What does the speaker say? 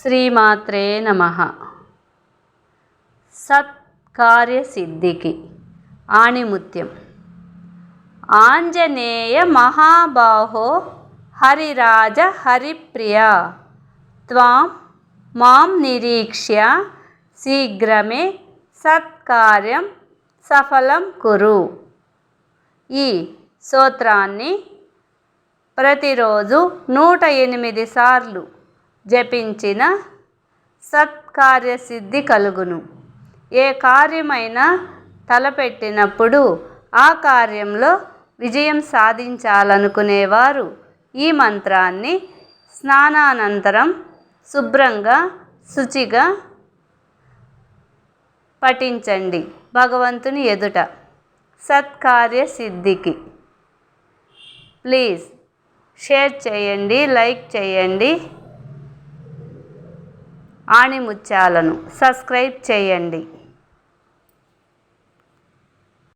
శ్రీమాత్రే నమ. సత్కార్యసిద్ధికి ఆణిముత్యం. ఆంజనేయ మహాబాహో హరిరాజ హరిప్రియ. త్వాం మాం నిరీక్ష్య శీఘ్రమే సత్కార్యం సఫలం కురు. ఈ సూత్రాన్ని ప్రతిరోజు నూట ఎనిమిది సార్లు జపించిన సత్కార్యసిద్ధి కలుగును. ఏ కార్యమైనా తలపెట్టినప్పుడు ఆ కార్యంలో విజయం సాధించాలనుకునేవారు. ఈ మంత్రాన్ని స్నానానంతరం శుభ్రంగా శుచిగా పఠించండి భగవంతుని ఎదుట. సత్కార్య సిద్ధికి ప్లీజ్ షేర్ చేయండి లైక్ చేయండి. ఆణిముత్యాలను సబ్స్క్రైబ్ చేయండి.